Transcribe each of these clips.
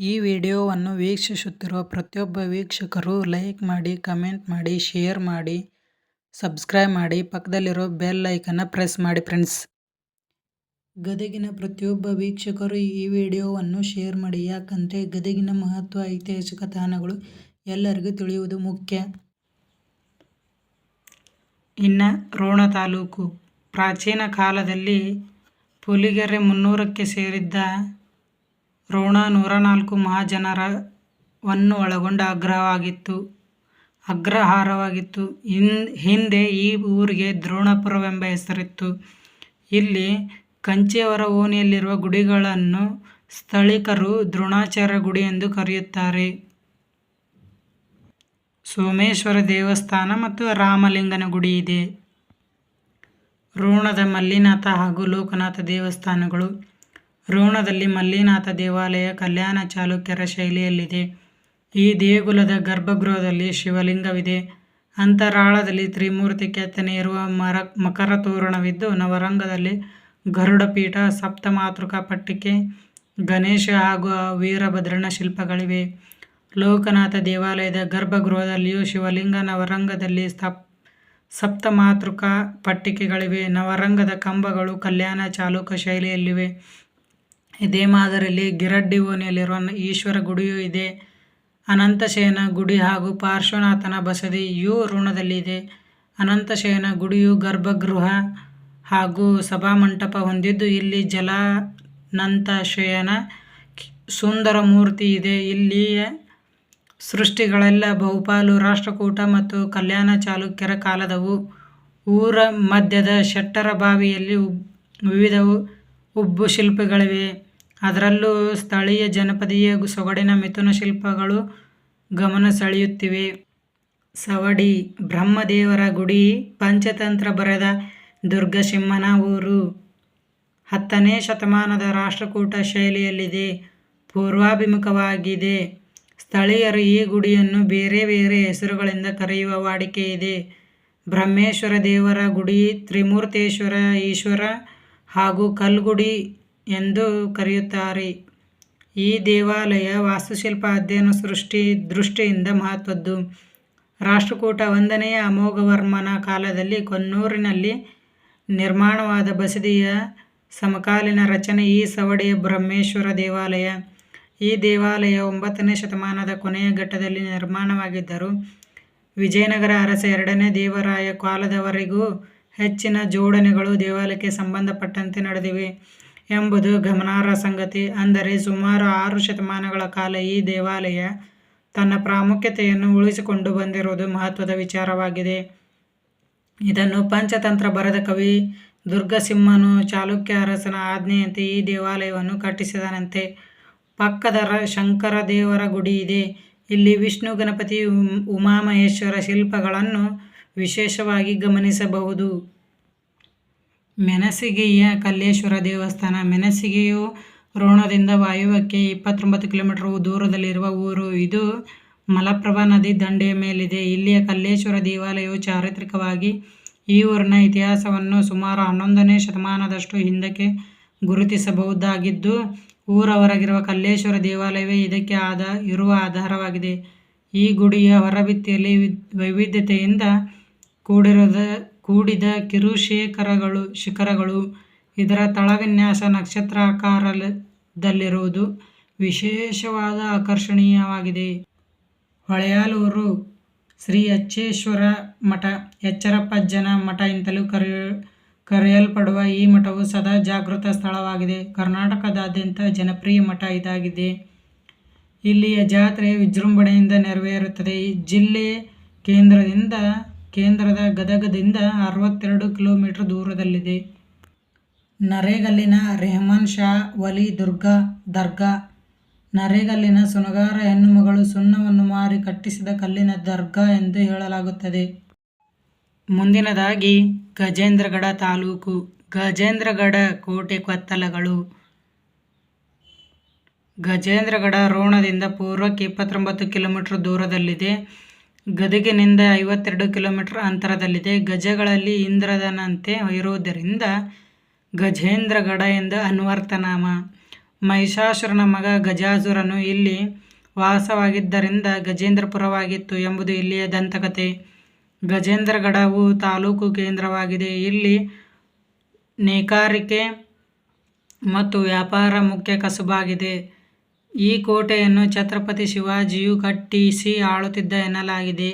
ಈ ವಿಡಿಯೋವನ್ನು ವೀಕ್ಷಿಸುತ್ತಿರುವ ಪ್ರತಿಯೊಬ್ಬ ವೀಕ್ಷಕರು ಲೈಕ್ ಮಾಡಿ, ಕಮೆಂಟ್ ಮಾಡಿ, ಶೇರ್ ಮಾಡಿ, ಸಬ್ಸ್ಕ್ರೈಬ್ ಮಾಡಿ, ಪಕ್ಕದಲ್ಲಿರೋ ಬೆಲ್ ಐಕನ್ನ ಪ್ರೆಸ್ ಮಾಡಿ ಫ್ರೆಂಡ್ಸ್. ಗದಗಿನ ಪ್ರತಿಯೊಬ್ಬ ವೀಕ್ಷಕರು ಈ ವಿಡಿಯೋವನ್ನು ಶೇರ್ ಮಾಡಿ. ಯಾಕಂದರೆ ಗದಗಿನ ಮಹತ್ವ, ಐತಿಹಾಸಿಕ ತಾಣಗಳು ಎಲ್ಲರಿಗೂ ತಿಳಿಯುವುದು ಮುಖ್ಯ. ಇನ್ನು ರೋಣ ತಾಲೂಕು. ಪ್ರಾಚೀನ ಕಾಲದಲ್ಲಿ ಪುಲಿಗೆರೆ ಮುನ್ನೂರಕ್ಕೆ ಸೇರಿದ್ದ ರೋಣ ನೂರ ನಾಲ್ಕು ಮಹಾಜನರವನ್ನು ಒಳಗೊಂಡ ಅಗ್ರಹವಾಗಿತ್ತು ಅಗ್ರಹಾರವಾಗಿತ್ತು ಹಿಂದ್ ಹಿಂದೆ ಈ ಊರಿಗೆ ದ್ರೋಣಪುರವೆಂಬ ಹೆಸರಿತ್ತು. ಇಲ್ಲಿ ಕಂಚಿಯವರ ಓಣಿಯಲ್ಲಿರುವ ಗುಡಿಗಳನ್ನು ಸ್ಥಳೀಕರು ದ್ರೋಣಾಚಾರ್ಯ ಗುಡಿ ಎಂದು ಕರೆಯುತ್ತಾರೆ. ಸೋಮೇಶ್ವರ ದೇವಸ್ಥಾನ ಮತ್ತು ರಾಮಲಿಂಗನ ಗುಡಿ ಇದೆ. ರೋಣದ ಮಲ್ಲಿನಾಥ ಹಾಗೂ ಲೋಕನಾಥ ದೇವಸ್ಥಾನಗಳು ರೋಣದಲ್ಲಿ ಮಲ್ಲಿನಾಥ ದೇವಾಲಯ ಕಲ್ಯಾಣ ಚಾಲುಕ್ಯರ ಶೈಲಿಯಲ್ಲಿದೆ. ಈ ದೇಗುಲದ ಗರ್ಭಗೃಹದಲ್ಲಿ ಶಿವಲಿಂಗವಿದೆ. ಅಂತರಾಳದಲ್ಲಿ ತ್ರಿಮೂರ್ತಿ ಕೆತ್ತನೆ ಇರುವ ಮರ, ಮಕರ ತೋರಣವಿದ್ದು ನವರಂಗದಲ್ಲಿ ಗರುಡ ಪೀಠ ಸಪ್ತಮಾತೃಕ ಪಟ್ಟಿಕೆ, ಗಣೇಶ ಹಾಗೂ ವೀರಭದ್ರನ ಶಿಲ್ಪಗಳಿವೆ. ಲೋಕನಾಥ ದೇವಾಲಯದ ಗರ್ಭಗೃಹದಲ್ಲಿಯೂ ಶಿವಲಿಂಗ ನವರಂಗದಲ್ಲಿ ಸಪ್ ಸಪ್ತಮಾತೃಕ ಪಟ್ಟಿಕೆಗಳಿವೆ. ನವರಂಗದ ಕಂಬಗಳು ಕಲ್ಯಾಣ ಚಾಲುಕ ಶೈಲಿಯಲ್ಲಿವೆ. ಇದೇ ಮಾದರಿಯಲ್ಲಿ ಗಿರಡ್ಡಿ ಓಣಿಯಲ್ಲಿರುವ ಈಶ್ವರ ಗುಡಿಯೂ ಇದೆ. ಅನಂತಶಯನ ಗುಡಿ ಹಾಗೂ ಪಾರ್ಶ್ವನಾಥನ ಬಸದಿಯೂ ಋಣದಲ್ಲಿದೆ. ಅನಂತಶಯನ ಗುಡಿಯು ಗರ್ಭಗೃಹ ಹಾಗೂ ಸಭಾಮಂಟಪ ಹೊಂದಿದ್ದು, ಇಲ್ಲಿ ಜಲಾನಂತಶಯನ ಸುಂದರ ಮೂರ್ತಿ ಇದೆ. ಇಲ್ಲಿಯ ಸೃಷ್ಟಿಗಳೆಲ್ಲ ಬಹುಪಾಲು ರಾಷ್ಟ್ರಕೂಟ ಮತ್ತು ಕಲ್ಯಾಣ ಚಾಲುಕ್ಯರ ಕಾಲದವು. ಊರ ಮಧ್ಯದ ಶೆಟ್ಟರ ಬಾವಿಯಲ್ಲಿ ವಿವಿಧ ಉಬ್ಬು ಶಿಲ್ಪಗಳಿವೆ. ಅದರಲ್ಲೂ ಸ್ಥಳೀಯ ಜನಪದೀಯ ಸೊಗಡಿನ ಮಿಥುನ ಶಿಲ್ಪಗಳು ಗಮನ ಸೆಳೆಯುತ್ತಿವೆ. ಸವಡಿ, ಬ್ರಹ್ಮದೇವರ ಗುಡಿ, ಪಂಚತಂತ್ರ ಬರೆದ ದುರ್ಗಸಿಂಹನ ಊರು. ಹತ್ತನೇ ಶತಮಾನದ ರಾಷ್ಟ್ರಕೂಟ ಶೈಲಿಯಲ್ಲಿದೆ, ಪೂರ್ವಾಭಿಮುಖವಾಗಿದೆ. ಸ್ಥಳೀಯರು ಈ ಗುಡಿಯನ್ನು ಬೇರೆ ಬೇರೆ ಹೆಸರುಗಳಿಂದ ಕರೆಯುವ ವಾಡಿಕೆ ಇದೆ. ಬ್ರಹ್ಮೇಶ್ವರ ದೇವರ ಗುಡಿ, ತ್ರಿಮೂರ್ತೇಶ್ವರ ಈಶ್ವರ ಹಾಗೂ ಕಲ್ಗುಡಿ ಎಂದು ಕರೆಯುತ್ತಾರೆ. ಈ ದೇವಾಲಯ ವಾಸ್ತುಶಿಲ್ಪ ಅಧ್ಯಯನ ಸೃಷ್ಟಿ ದೃಷ್ಟಿಯಿಂದ ಮಹತ್ವದ್ದು. ರಾಷ್ಟ್ರಕೂಟ ಒಂದನೆಯ ಅಮೋಘವರ್ಮನ ಕಾಲದಲ್ಲಿ ಕೊನ್ನೂರಿನಲ್ಲಿ ನಿರ್ಮಾಣವಾದ ಬಸದಿಯ ಸಮಕಾಲೀನ ರಚನೆ ಈ ಸವಡಿಯ ಬ್ರಹ್ಮೇಶ್ವರ ದೇವಾಲಯ. ಈ ದೇವಾಲಯ ಒಂಬತ್ತನೇ ಶತಮಾನದ ಕೊನೆಯ ಘಟ್ಟದಲ್ಲಿ ನಿರ್ಮಾಣವಾಗಿದ್ದರು ವಿಜಯನಗರ ಅರಸ ಎರಡನೇ ದೇವರಾಯ ಕಾಲದವರೆಗೂ ಹೆಚ್ಚಿನ ಜೋಡಣೆಗಳು ದೇವಾಲಯಕ್ಕೆ ಸಂಬಂಧಪಟ್ಟಂತೆ ನಡೆದಿವೆ. ಎಂಬುದು ಗಮನಾರ್ಹ ಸಂಗತಿ. ಅಂದರೆ ಸುಮಾರು ಆರು ಶತಮಾನಗಳ ಕಾಲ ಈ ದೇವಾಲಯ ತನ್ನ ಪ್ರಾಮುಖ್ಯತೆಯನ್ನು ಉಳಿಸಿಕೊಂಡು ಬಂದಿರುವುದು ಮಹತ್ವದ ವಿಚಾರವಾಗಿದೆ. ಇದನ್ನು ಪಂಚತಂತ್ರ ಬರೆದ ಕವಿ ದುರ್ಗಸಿಂಹನು ಚಾಲುಕ್ಯ ಅರಸನ ಆಜ್ಞೆಯಂತೆ ಈ ದೇವಾಲಯವನ್ನು ಕಟ್ಟಿಸಿದನಂತೆ. ಪಕ್ಕದ ಶಂಕರ ದೇವರ ಗುಡಿ ಇದೆ. ಇಲ್ಲಿ ವಿಷ್ಣು, ಗಣಪತಿ ಉಮಾಮಹೇಶ್ವರ ಶಿಲ್ಪಗಳನ್ನು ವಿಶೇಷವಾಗಿ ಗಮನಿಸಬಹುದು. ಮೆಣಸಿಗೆಯ ಕಲ್ಲೇಶ್ವರ ದೇವಸ್ಥಾನ. ಮೆಣಸಿಗೆಯು ರೋಣದಿಂದ ವಾಯುವ್ಯಕ್ಕೆ ಇಪ್ಪತ್ತೊಂಬತ್ತು ಕಿಲೋಮೀಟರ್ ದೂರದಲ್ಲಿರುವ ಊರು. ಇದು ಮಲಪ್ರಭಾ ನದಿ ದಂಡೆಯ ಮೇಲಿದೆ. ಇಲ್ಲಿಯ ಕಲ್ಲೇಶ್ವರ ದೇವಾಲಯವು ಚಾರಿತ್ರಿಕವಾಗಿ ಈ ಊರಿನ ಇತಿಹಾಸವನ್ನು ಸುಮಾರು ಹನ್ನೊಂದನೇ ಶತಮಾನದಷ್ಟು ಹಿಂದಕ್ಕೆ ಗುರುತಿಸಬಹುದಾಗಿದ್ದು ಊರ ಕಲ್ಲೇಶ್ವರ ದೇವಾಲಯವೇ ಇದಕ್ಕೆ ಆದ, ಇರುವ ಆಧಾರವಾಗಿದೆ. ಈ ಗುಡಿಯ ಹೊರಭಿತ್ತಿಯಲ್ಲಿ ವೈವಿಧ್ಯತೆಯಿಂದ ಕೂಡಿರದ ಕೂಡಿದ ಕಿರುಶೇಖರಗಳು, ಶಿಖರಗಳು, ಇದರ ತಳವಿನ್ಯಾಸ ನಕ್ಷತ್ರಾಕಾರದಲ್ಲಿರುವುದು ವಿಶೇಷವಾದ ಆಕರ್ಷಣೀಯವಾಗಿದೆ. ಹೊಳೆಯಾಲೂರು ಶ್ರೀ ಅಚ್ಚೇಶ್ವರ ಮಠ ಎಚ್ಚರಪ್ಪಜ್ಜನ ಮಠ ಎಂತಲೂ ಕರೆಯ, ಕರೆಯಲ್ಪಡುವ ಈ ಮಠವು ಸದಾ ಜಾಗೃತ ಸ್ಥಳವಾಗಿದೆ. ಕರ್ನಾಟಕದಾದ್ಯಂತ ಜನಪ್ರಿಯ ಮಠ ಇದಾಗಿದೆ. ಇಲ್ಲಿಯ ಜಾತ್ರೆ ವಿಜೃಂಭಣೆಯಿಂದ ನೆರವೇರುತ್ತದೆ. ಜಿಲ್ಲೆ ಕೇಂದ್ರದಿಂದ ಕೇಂದ್ರದ ಗದಗದಿಂದ ಅರವತ್ತೆರಡು ಕಿಲೋಮೀಟರ್ ದೂರದಲ್ಲಿದೆ. ನರೇಗಲ್ಲಿನ ರೆಹಮಾನ್ ಶಾ, ವಲಿ, ದುರ್ಗಾ, ದರ್ಗಾ, ನರೇಗಲ್ಲಿನ ಸುನಗಾರ ಹೆಣ್ಣುಮಗಳು ಸುಣ್ಣವನ್ನು ಮಾರಿ ಕಟ್ಟಿಸಿದ ಕಲ್ಲಿನ ದರ್ಗಾ ಎಂದು ಹೇಳಲಾಗುತ್ತದೆ. ಮುಂದಿನದಾಗಿ, ಗಜೇಂದ್ರಗಡ ತಾಲೂಕು, ಗಜೇಂದ್ರಗಡ ಕೋಟೆ ಕೊತ್ತಲಗಳು. ಗಜೇಂದ್ರಗಡ ರೋಣದಿಂದ ಪೂರ್ವಕ್ಕೆ ಇಪ್ಪತ್ತೊಂಬತ್ತು ಕಿಲೋಮೀಟರ್ ದೂರದಲ್ಲಿದೆ. ಗದಗಿನಿಂದ ಐವತ್ತೆರಡು ಕಿಲೋಮೀಟರ್ ಅಂತರದಲ್ಲಿದೆ ಗಜಗಳಲ್ಲಿ ಇಂದ್ರದನಂತೆ ಇರುವುದರಿಂದ ಗಜೇಂದ್ರಗಡ ಎಂದು ಅನ್ವರ್ಥನಾಮ ಮಹಿಷಾಸುರನ ಮಗ ಗಜಾಸುರನು ಇಲ್ಲಿ ವಾಸವಾಗಿದ್ದರಿಂದ ಗಜೇಂದ್ರಪುರವಾಗಿತ್ತು ಎಂಬುದು ಇಲ್ಲಿಯ ದಂತಕತೆ ಗಜೇಂದ್ರಗಡವು ತಾಲೂಕು ಕೇಂದ್ರವಾಗಿದೆ. ಇಲ್ಲಿ ನೇಕಾರಿಕೆ ಮತ್ತು ವ್ಯಾಪಾರ ಮುಖ್ಯ ಕಸುಬಾಗಿದೆ. ಈ ಕೋಟೆಯನ್ನು ಛತ್ರಪತಿ ಶಿವಾಜಿಯು ಕಟ್ಟಿಸಿ ಆಳುತ್ತಿದ್ದ ಎನ್ನಲಾಗಿದೆ.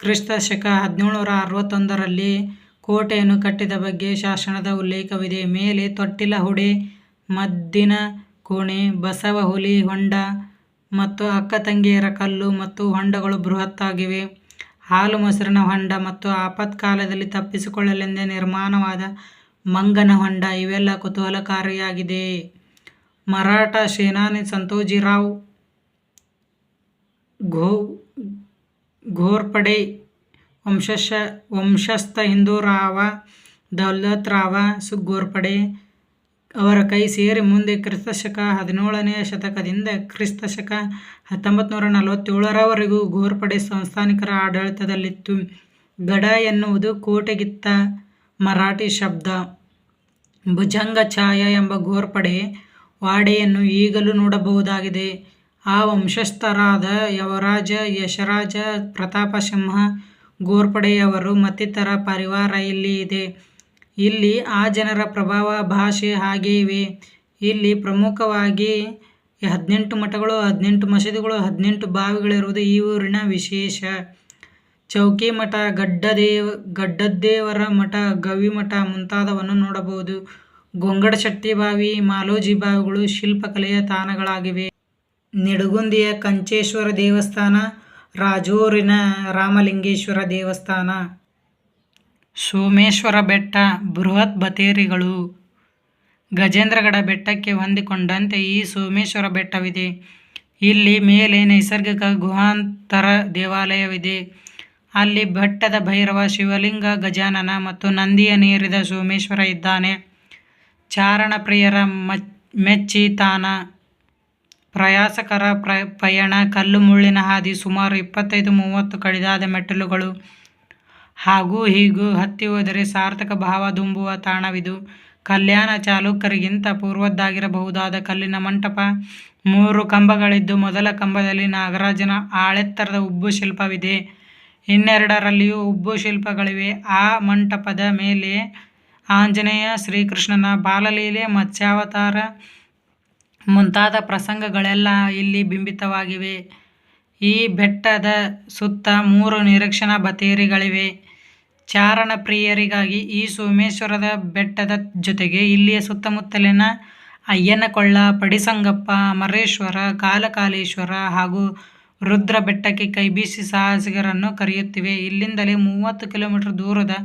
ಕ್ರಿಸ್ತ ಶಕ ಹದಿನೇಳುನೂರ ಅರವತ್ತೊಂದರಲ್ಲಿ ಕೋಟೆಯನ್ನು ಕಟ್ಟಿದ ಬಗ್ಗೆ ಶಾಸನದ ಉಲ್ಲೇಖವಿದೆ. ಮೇಲೆ ತೊಟ್ಟಿಲ ಹುಡೆ, ಮದ್ದಿನ ಕೋಣೆ, ಬಸವ ಹುಲಿ ಹೊಂಡ ಮತ್ತು ಅಕ್ಕ-ತಂಗಿಯರ ಕಲ್ಲು ಮತ್ತು ಹೊಂಡಗಳು ಬೃಹತ್ತಾಗಿವೆ. ಹಾಲು ಮೊಸರಿನ ಹೊಂಡ ಮತ್ತು ಆಪತ್ಕಾಲದಲ್ಲಿ ತಪ್ಪಿಸಿಕೊಳ್ಳಲೆಂದೇ ನಿರ್ಮಾಣವಾದ ಮಂಗನ ಹೊಂಡ ಇವೆಲ್ಲ ಕುತೂಹಲಕಾರಿಯಾಗಿದೆ. ಮರಾಠ ಸೇನಾನಿ ಸಂತೋಜಿರಾವ್ ಘೋರ್ಪಡೆ ವಂಶಶ, ವಂಶಸ್ಥ ಹಿಂದೂರಾವ ದೌಲತ್ರಾವ ಸುಗ್ಗೋರ್ಪಡೆ ಅವರ ಕೈ ಸೇರಿ ಮುಂದೆ ಕ್ರಿಸ್ತಶಕ ಹದಿನೇಳನೆಯ ಶತಕದಿಂದ ಕ್ರಿಸ್ತಶಕ ಹತ್ತೊಂಬತ್ತು ನೂರ ನಲವತ್ತೇಳರವರೆಗೂ ಘೋರ್ಪಡೆ ಸಂಸ್ಥಾನಿಕರ ಆಡಳಿತದಲ್ಲಿತ್ತು. ಗಡ ಎನ್ನುವುದು ಕೋಟೆಗಿತ್ತ ಮರಾಠಿ ಶಬ್ದ. ಭುಜಂಗ-ಛಾಯ ಎಂಬ ಘೋರ್ಪಡೆ ವಾಡೆಯನ್ನು ಈಗಲೂ ನೋಡಬಹುದಾಗಿದೆ. ಆ ವಂಶಸ್ಥರಾದ ಯವರಾಜ ಯಶರಾಜ ಪ್ರತಾಪಸಿಂಹ ಗೋರ್ಪಡೆಯವರು ಮತ್ತಿತರ ಪರಿವಾರ ಇಲ್ಲಿ ಇದೆ. ಇಲ್ಲಿ ಆ ಜನರ ಪ್ರಭಾವ, ಭಾಷೆ ಹಾಗೇ ಇವೆ. ಇಲ್ಲಿ ಪ್ರಮುಖವಾಗಿ ಹದಿನೆಂಟು ಮಠಗಳು, ಹದಿನೆಂಟು ಮಸೀದಿಗಳು, ಹದಿನೆಂಟು ಬಾವಿಗಳಿರುವುದು ಈ ಊರಿನ ವಿಶೇಷ. ಚೌಕಿ ಮಠ ಗಡ್ಡದೇವ ಗಡ್ಡದೇವರ ಮಠ, ಗವಿಮಠ ಮುಂತಾದವನ್ನು ನೋಡಬಹುದು. ಗೊಂಗಡಶೆಟ್ಟಿ ಬಾವಿ, ಮಾಲೋಜಿ ಬಾವಿಗಳು ಶಿಲ್ಪಕಲೆಯ ತಾಣಗಳಾಗಿವೆ. ನಿಡುಗುಂದಿಯ ಕಂಚೇಶ್ವರ ದೇವಸ್ಥಾನ, ರಾಜೂರಿನ ರಾಮಲಿಂಗೇಶ್ವರ ದೇವಸ್ಥಾನ. ಸೋಮೇಶ್ವರ ಬೆಟ್ಟ, ಬೃಹತ್ ಬತೇರಿಗಳು. ಗಜೇಂದ್ರಗಡ ಬೆಟ್ಟಕ್ಕೆ ಹೊಂದಿಕೊಂಡಂತೆ ಈ ಸೋಮೇಶ್ವರ ಬೆಟ್ಟವಿದೆ. ಇಲ್ಲಿ ಮೇಲೆ ನೈಸರ್ಗಿಕ ಗುಹಾಂತರ ದೇವಾಲಯವಿದೆ. ಅಲ್ಲಿ ಬೆಟ್ಟದ ಭೈರವ, ಶಿವಲಿಂಗ, ಗಜಾನನ ಮತ್ತು ನಂದಿಯ ನೀರಿದ ಸೋಮೇಶ್ವರ ಇದ್ದಾನೆ. ಚಾರಣಪ್ರಿಯರ ಮೆಚ್ಚಿ ತಾಣ. ಪ್ರಯಾಸಕರ ಪಯಣ. ಕಲ್ಲು ಮುಳ್ಳಿನ ಹಾದಿ. ಸುಮಾರು ಇಪ್ಪತ್ತೈದು-ಮೂವತ್ತು ಕಡಿದಾದ ಮೆಟ್ಟಿಲುಗಳು. ಹಾಗೂ ಹೀಗೂ ಹತ್ತಿ ಹೋದರೆ ಸಾರ್ಥಕ ಭಾವ ದುಂಬುವ ತಾಣವಿದು. ಕಲ್ಯಾಣ ಚಾಲುಕ್ಯರಿಗಿಂತ ಪೂರ್ವದ್ದಾಗಿರಬಹುದಾದ ಕಲ್ಲಿನ ಮಂಟಪ. ಮೂರು ಕಂಬಗಳಿದ್ದು, ಮೊದಲ ಕಂಬದಲ್ಲಿ ನಾಗರಾಜನ ಆಳೆತ್ತರದ ಉಬ್ಬು ಶಿಲ್ಪವಿದೆ. ಇನ್ನೆರಡರಲ್ಲಿಯೂ ಉಬ್ಬು ಶಿಲ್ಪಗಳಿವೆ. ಆ ಮಂಟಪದ ಮೇಲೆ ಆಂಜನೇಯ, ಶ್ರೀಕೃಷ್ಣನ ಬಾಲಲೀಲೆ, ಮತ್ಸ್ಯಾವತಾರ ಮುಂತಾದ ಪ್ರಸಂಗಗಳೆಲ್ಲ ಇಲ್ಲಿ ಬಿಂಬಿತವಾಗಿವೆ. ಈ ಬೆಟ್ಟದ ಸುತ್ತ ಮೂರು ನಿರೀಕ್ಷಣಾ ಬತೇರಿಗಳಿವೆ. ಚಾರಣಪ್ರಿಯರಿಗಾಗಿ ಈ ಸೋಮೇಶ್ವರದ ಬೆಟ್ಟದ ಜೊತೆಗೆ ಇಲ್ಲಿಯ ಸುತ್ತಮುತ್ತಲಿನ ಅಯ್ಯನಕೊಳ್ಳ, ಪಡಿಸಂಗಪ್ಪ, ಅಮರೇಶ್ವರ, ಕಾಲಕಾಲೇಶ್ವರ ಹಾಗೂ ರುದ್ರ ಬೆಟ್ಟಕ್ಕೆ ಕೈಬೀಸಿ ಸಾಹಸಿಗರನ್ನು ಕರೆಯುತ್ತಿವೆ. ಇಲ್ಲಿಂದಲೇ ಮೂವತ್ತು ಕಿಲೋಮೀಟರ್ ದೂರದ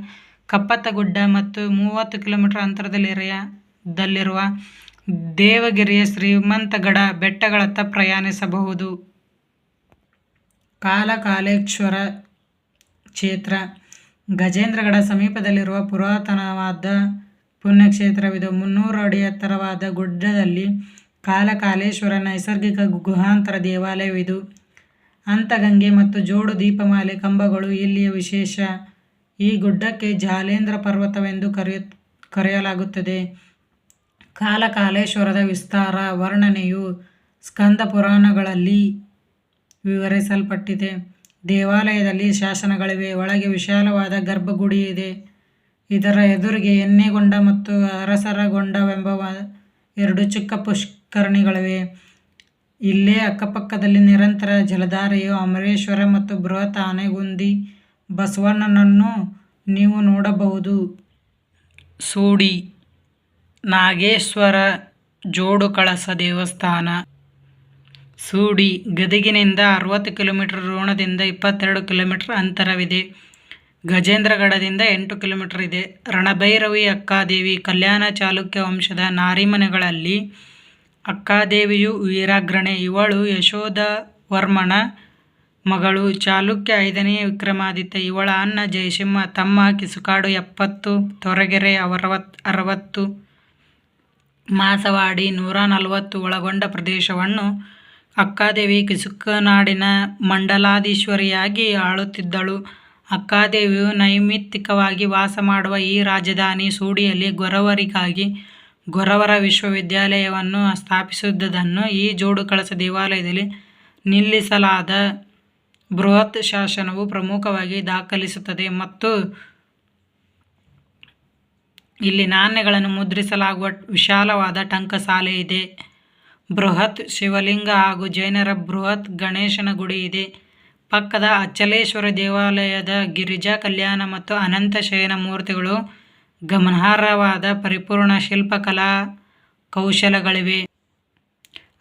ಕಪ್ಪತ್ತಗುಡ್ಡ ಮತ್ತು ಮೂವತ್ತು ಕಿಲೋಮೀಟರ್ ಅಂತರದಲ್ಲಿರುವ ದೇವಗಿರಿಯ ಶ್ರೀಮಂತಗಡ ಬೆಟ್ಟಗಳತ್ತ ಪ್ರಯಾಣಿಸಬಹುದು. ಕಾಲಕಾಲೇಶ್ವರ ಕ್ಷೇತ್ರ ಗಜೇಂದ್ರಗಡ ಸಮೀಪದಲ್ಲಿರುವ ಪುರಾತನವಾದ ಪುಣ್ಯಕ್ಷೇತ್ರವಿದು. ಮುನ್ನೂರು ಅಡಿ ಎತ್ತರವಾದ ಗುಡ್ಡದಲ್ಲಿ ಕಾಲಕಾಲೇಶ್ವರ ನೈಸರ್ಗಿಕ ಗುಹಾಂತರ ದೇವಾಲಯವಿದು. ಅಂತಗಂಗೆ ಮತ್ತು ಜೋಡು ದೀಪಮಾಲೆ ಕಂಬಗಳು ಇಲ್ಲಿಯ ವಿಶೇಷ. ಈ ಗುಡ್ಡಕ್ಕೆ ಜಾಲೇಂದ್ರ ಪರ್ವತವೆಂದು ಕರೆಯಲಾಗುತ್ತದೆ. ಕಾಲಕಾಲೇಶ್ವರದ ವಿಸ್ತಾರ, ವರ್ಣನೆಯು ಸ್ಕಂದ ಪುರಾಣಗಳಲ್ಲಿ ವಿವರಿಸಲ್ಪಟ್ಟಿದೆ. ದೇವಾಲಯದಲ್ಲಿ ಶಾಸನಗಳಿವೆ. ಒಳಗೆ ವಿಶಾಲವಾದ ಗರ್ಭಗುಡಿ ಇದೆ ಇದರ ಎದುರಿಗೆ ಎನ್ನೆಗೊಂಡ ಮತ್ತು ಅರಸರಗೊಂಡವೆಂಬ ಎರಡು ಚಿಕ್ಕ ಪುಷ್ಕರಣಿಗಳಿವೆ. ಇಲ್ಲೇ ಅಕ್ಕಪಕ್ಕದಲ್ಲಿ ನಿರಂತರ ಜಲಧಾರೆಯು ಅಮರೇಶ್ವರ ಮತ್ತು ಬೃಹತ್ ಆನೆಗೊಂದಿ ಬಸವಣ್ಣನನ್ನೂ ನೀವು ನೋಡಬಹುದು. ಸೂಡಿ ನಾಗೇಶ್ವರ ಜೋಡುಕಳಸ ದೇವಸ್ಥಾನ. ಸೂಡಿ ಗದಗಿನಿಂದ ಅರವತ್ತು ಕಿಲೋಮೀಟರ್, ರೋಣದಿಂದ ಇಪ್ಪತ್ತೆರಡು ಕಿಲೋಮೀಟರ್ ಅಂತರವಿದೆ. ಗಜೇಂದ್ರಗಡದಿಂದ ಎಂಟು ಕಿಲೋಮೀಟರ್ ಇದೆ. ರಣಭೈರವಿ ಅಕ್ಕಾದೇವಿ ಕಲ್ಯಾಣ ಚಾಲುಕ್ಯ ವಂಶದ ನಾರಿಮನೆಗಳಲ್ಲಿ ಅಕ್ಕಾದೇವಿಯು ವೀರಾಗ್ರಣೆ. ಇವಳು ಯಶೋಧರ್ಮನ ಮಗಳು. ಚಾಲುಕ್ಯ ಐದನೇ ವಿಕ್ರಮಾದಿತ್ಯ. ಇವಳ ಅಣ್ಣ ಜಯಸಿಂಹ. ತಮ್ಮ ಕಿಸುಕಾಡು ಎಪ್ಪತ್ತು, ತೋರಗೆರೆ ಅರವತ್ತು, ಮಾಸವಾಡಿ ನೂರ ನಲವತ್ತು ಒಳಗೊಂಡ ಪ್ರದೇಶವನ್ನು ಅಕ್ಕಾದೇವಿ ಕಿಸುಕನಾಡಿನ ಮಂಡಲಾಧೀಶ್ವರಿಯಾಗಿ ಆಳುತ್ತಿದ್ದಳು. ಅಕ್ಕಾದೇವಿಯು ನೈಮಿತ್ತಿಕವಾಗಿ ವಾಸ ಮಾಡುವ ಈ ರಾಜಧಾನಿ ಸೂಡಿಯಲ್ಲಿ ಗೊರವರಿಗಾಗಿ ಗೊರವರ ವಿಶ್ವವಿದ್ಯಾಲಯವನ್ನು ಸ್ಥಾಪಿಸಿದ್ದುದನ್ನು ಈ ಜೋಡು ಕಳಸ ದೇವಾಲಯದಲ್ಲಿ ನಿಲ್ಲಿಸಲಾದ ಬೃಹತ್ ಶಾಸನವು ಪ್ರಮುಖವಾಗಿ ದಾಖಲಿಸುತ್ತದೆ ಮತ್ತು ಇಲ್ಲಿ ನಾಣ್ಯಗಳನ್ನು ಮುದ್ರಿಸಲಾಗುವ ವಿಶಾಲವಾದ ಟಂಕಸಾಲೆ ಇದೆ. ಬೃಹತ್ ಶಿವಲಿಂಗ ಹಾಗೂ ಜೈನರ ಬೃಹತ್ ಗಣೇಶನ ಗುಡಿ ಇದೆ. ಪಕ್ಕದ ಅಚ್ಚಲೇಶ್ವರ ದೇವಾಲಯದ ಗಿರಿಜಾ ಕಲ್ಯಾಣ ಮತ್ತು ಅನಂತ ಶಯನ ಮೂರ್ತಿಗಳು ಗಮನಾರ್ಹವಾದ ಪರಿಪೂರ್ಣ ಶಿಲ್ಪಕಲಾ ಕೌಶಲಗಳಿವೆ.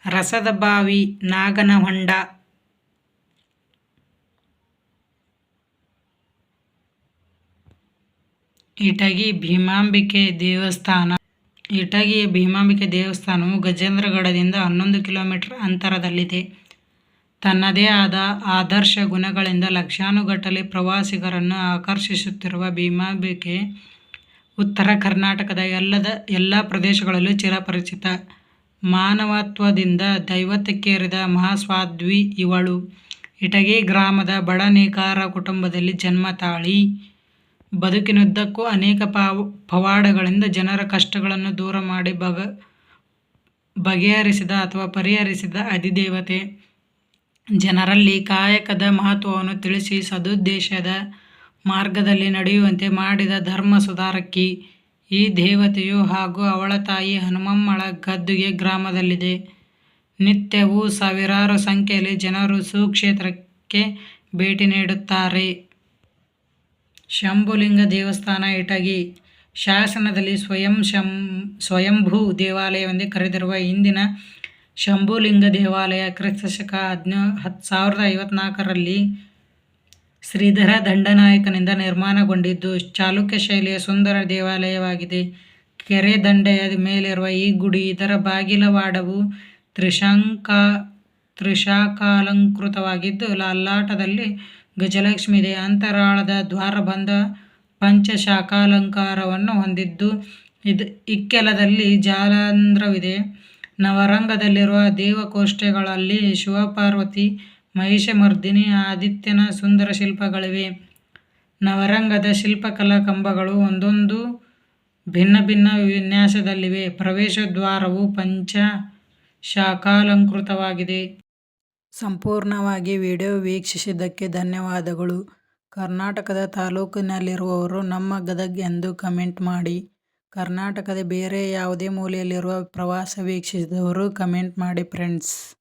ರಸದ ಬಾವಿ, ನಾಗನಹೊಂಡ ಇಟಗಿ ಭೀಮಾಂಬಿಕೆ ದೇವಸ್ಥಾನ ಇಟಗಿಯ ಭೀಮಾಂಬಿಕೆ ದೇವಸ್ಥಾನವು ಗಜೇಂದ್ರಗಡದಿಂದ ಹನ್ನೊಂದು ಕಿಲೋಮೀಟರ್ ಅಂತರದಲ್ಲಿದೆ. ತನ್ನದೇ ಆದ ಆದರ್ಶ ಗುಣಗಳಿಂದ ಲಕ್ಷಾನುಗಟ್ಟಲೆ ಪ್ರವಾಸಿಗರನ್ನು ಆಕರ್ಷಿಸುತ್ತಿರುವ ಭೀಮಾಂಬಿಕೆ ಉತ್ತರ ಕರ್ನಾಟಕದ ಎಲ್ಲದ ಎಲ್ಲ ಪ್ರದೇಶಗಳಲ್ಲೂ ಚಿರಪರಿಚಿತ. ಮಾನವತ್ವದಿಂದ ದೈವತಕ್ಕೇರಿದ ಮಹಾಸ್ವಾದ್ವಿ ಇವಳು. ಇಟಗಿ ಗ್ರಾಮದ ಬಡ ನೇಕಾರ ಕುಟುಂಬದಲ್ಲಿ ಜನ್ಮ ತಾಳಿ, ಬದುಕಿನುದ್ದಕ್ಕೂ ಅನೇಕ ಪವಾಡಗಳಿಂದ ಜನರ ಕಷ್ಟಗಳನ್ನು ದೂರ ಮಾಡಿ ಬಗೆಹರಿಸಿದ ಅಥವಾ ಪರಿಹರಿಸಿದ ಅಧಿದೇವತೆ. ಜನರಲ್ಲಿ ಕಾಯಕದ ಮಹತ್ವವನ್ನು ತಿಳಿಸಿ ಸದುದ್ದೇಶದ ಮಾರ್ಗದಲ್ಲಿ ನಡೆಯುವಂತೆ ಮಾಡಿದ ಧರ್ಮ ಸುಧಾರಕಿ. ಈ ದೇವತೆಯು ಹಾಗೂ ಅವಳ ತಾಯಿ ಹನುಮಮ್ಮಳ ಗದ್ದುಗೆ ಗ್ರಾಮದಲ್ಲಿದೆ. ನಿತ್ಯವೂ ಸಾವಿರಾರು ಸಂಖ್ಯೆಯಲ್ಲಿ ಜನರು ಸುಕ್ಷೇತ್ರಕ್ಕೆ ಭೇಟಿ ನೀಡುತ್ತಾರೆ. ಶಂಭುಲಿಂಗ ದೇವಸ್ಥಾನ ಇಟಗಿ ಶಾಸನದಲ್ಲಿ ಸ್ವಯಂ ಶಂ ಸ್ವಯಂಭೂ ದೇವಾಲಯವೆಂದೇ ಕರೆದಿರುವ ಇಂದಿನ ಶಂಭುಲಿಂಗ ದೇವಾಲಯ ಕ್ರಿಸ್ತಶಕ ಹದಿನೋ ಹತ್ತು ಸಾವಿರದ ಐವತ್ನಾಲ್ಕರಲ್ಲಿ ಶ್ರೀಧರ ದಂಡನಾಯಕನಿಂದ ನಿರ್ಮಾಣಗೊಂಡಿದ್ದು, ಚಾಲುಕ್ಯ ಶೈಲಿಯ ಸುಂದರ ದೇವಾಲಯವಾಗಿದೆ. ಕೆರೆ ದಂಡೆಯ ಮೇಲಿರುವ ಈ ಗುಡಿ, ಇದರ ಬಾಗಿಲವಾಡವು ತ್ರಿಶಾಕಾಲಂಕೃತವಾಗಿದ್ದು ಲಲಾಟದಲ್ಲಿ ಗಜಲಕ್ಷ್ಮಿ ಇದೆ. ಅಂತರಾಳದ ದ್ವಾರಬಂಧ ಪಂಚಶಾಖಾಲಂಕಾರವನ್ನು ಹೊಂದಿದ್ದು, ಇದು ಇಕ್ಕೆಲದಲ್ಲಿ ಜಾಲಾಂಧ್ರವಿದೆ ನವರಂಗದಲ್ಲಿರುವ ದೇವಕೋಷ್ಠೆಗಳಲ್ಲಿ ಶಿವಪಾರ್ವತಿ, ಮಹಿಷಮರ್ದಿನಿ, ಆದಿತ್ಯನ ಸುಂದರ ಶಿಲ್ಪಗಳಿವೆ. ನವರಂಗದ ಶಿಲ್ಪಕಲಾ ಕಂಬಗಳು ಒಂದೊಂದು ಭಿನ್ನ ಭಿನ್ನ ವಿನ್ಯಾಸದಲ್ಲಿವೆ. ಪ್ರವೇಶದ್ವಾರವು ಪಂಚಶಾಖಾಲಂಕೃತವಾಗಿದೆ. ಸಂಪೂರ್ಣವಾಗಿ ವಿಡಿಯೋ ವೀಕ್ಷಿಸಿದ್ದಕ್ಕೆ ಧನ್ಯವಾದಗಳು. ಕರ್ನಾಟಕದ ತಾಲೂಕಿನಲ್ಲಿರುವವರು ನಮ್ಮ ಗದಗ ಎಂದು ಕಮೆಂಟ್ ಮಾಡಿ. ಕರ್ನಾಟಕದ ಬೇರೆ ಯಾವುದೇ ಮೂಲೆಯಲ್ಲಿರುವ ಪ್ರವಾಸ ವೀಕ್ಷಿಸಿದವರು ಕಮೆಂಟ್ ಮಾಡಿ, ಫ್ರೆಂಡ್ಸ್.